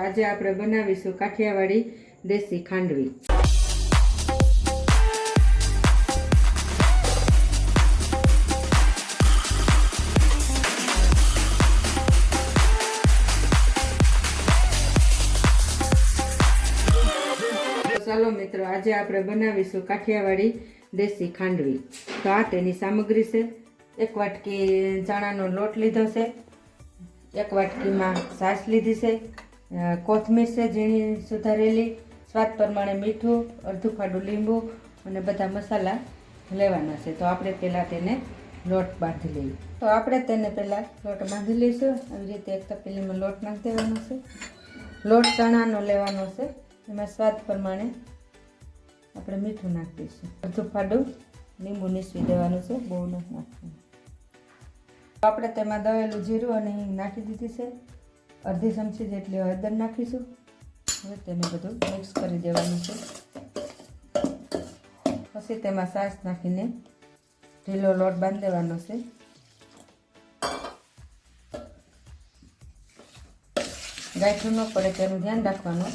આજે આપણે બનાવીશું કાઠિયાવાડી દેશી ખાંડવી. ચાલો મિત્રો, આજે આપણે બનાવીશું કાઠિયાવાડી દેશી ખાંડવી. તો આ તેની સામગ્રી છે. એક વાટકી ચણાનો લોટ લીધો છે. એક વાટકીમાં છાશ લીધી છે. કોથમીર છે ઝીણી સુધારેલી, સ્વાદ પ્રમાણે મીઠું, અડધું ફાડું લીંબુ અને બધા મસાલા લેવાના છે. તો આપણે પહેલાં તેને લોટ બાંધી લઈએ. તો આપણે તેને પહેલાં લોટ બાંધી લઈશું. આવી રીતે એક તપેલીમાં લોટ નાખી દેવાનો છે. લોટ ચણાનો લેવાનો છે. એમાં સ્વાદ પ્રમાણે આપણે મીઠું નાખી દઈશું. અડધું ફાડું લીંબુ નીસવી દેવાનું છે. બહુ નથી નાખવાનું. આપણે તેમાં દળેલું જીરું અને હિંગ નાખી દીધી છે. અડધી ચમચી જેટલી હળદર નાખીશું. હવે તેને બધું મિક્સ કરી દેવાનું છે. પછી તેમાં સાસ નાખીને ઢીલો લોટ બાંધી દેવાનો છે. ગાંઠું ન પડે તેનું ધ્યાન રાખવાનું.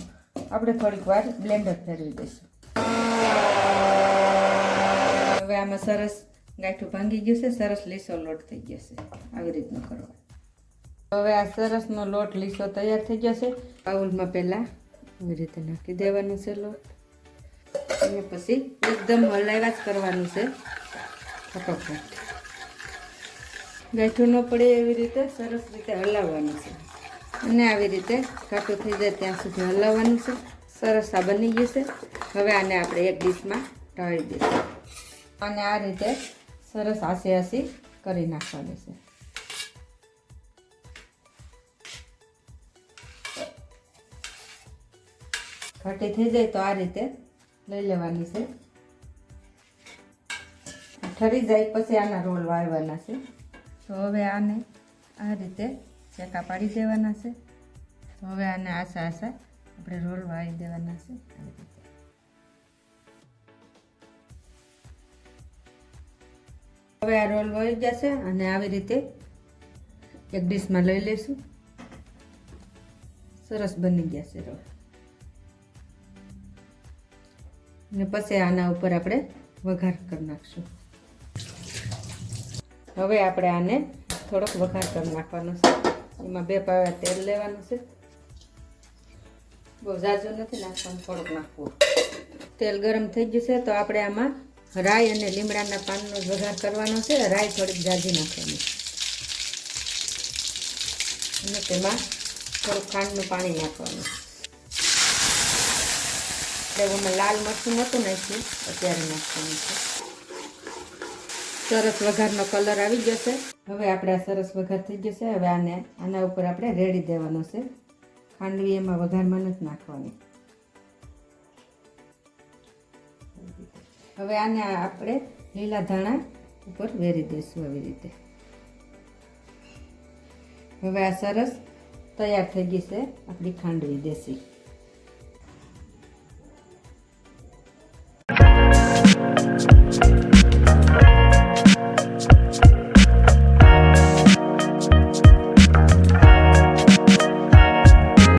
આપણે થોડીક વાર બ્લેન્ડર ફેરવી દઈશું. હવે આમાં સરસ ગાંઠું ભાંગી ગયું છે. સરસ લીસો લોટ થઈ ગયો છે. આવી રીતનું કરવા હવે આ સરસનો લોટ લીસો તૈયાર થઈ ગયો છે બાઉલમાં પહેલાં આવી રીતે નાખી દેવાનો છે લોટ. અને પછી એકદમ હલાવ્યા જ કરવાનું છે. ફટોફટ. ગાંઠું ન પડે એવી રીતે, સરસ રીતે હલાવવાનું છે. અને આવી રીતે ઘાટું થઈ જાય ત્યાં સુધી હલાવવાનું છે. સરસ આ બની ગયું છે હવે આને આપણે એક ડીશમાં ઢાળી દઈશું. અને આ રીતે સરસ આસી આસી કરી નાખવાની છે. ઘાટી થઈ જાય તો આ રીતે લઈ લેવાની છે. ઠરી જાય પછી આના રોલ વાળવાના છે. તો હવે આને આ રીતે ચેકા પાડી દેવાના છે. તો હવે આને આશા આશા આપણે રોલ વાળી દેવાના છે. હવે આ રોલ વળી જશે અને આવી રીતે એક ડીશમાં લઈ લઈશું. સરસ બની ગયા છે રોલ. અને પછી આના ઉપર આપણે વઘાર કરી નાખશું. હવે આપણે આને થોડોક વઘાર કરી નાખવાનો છે. એમાં બે પાવા તેલ લેવાનું છે. બહુ ઝાઝું નથી નાખવાનું, થોડુંક નાખવું. તેલ ગરમ થઈ ગયું છે, તો આપણે આમાં રાઈ અને લીમડાના પાનનો વઘાર કરવાનો છે. રાઈ થોડીક જાજી નાખવાની. અને તેમાં થોડુંક ખાંડનું પાણી નાખવાનું. એમાં લાલ મરચું નહોતું નાખ્યું, અત્યારે નાખવાનું છે. સરસ વઘારનો કલર આવી જશે હવે આપણે આ સરસ વઘાર થઈ જશે હવે આને, આના ઉપર આપણે રેડી દેવાનો છે. ખાંડવી એમાં વઘારમાં નથી નાખવાની. હવે આને આપણે લીલા ધાણા ઉપર વેરી દઈશું આવી રીતે. હવે આ સરસ તૈયાર થઈ ગઈ છે આપણી ખાંડવી દેશી.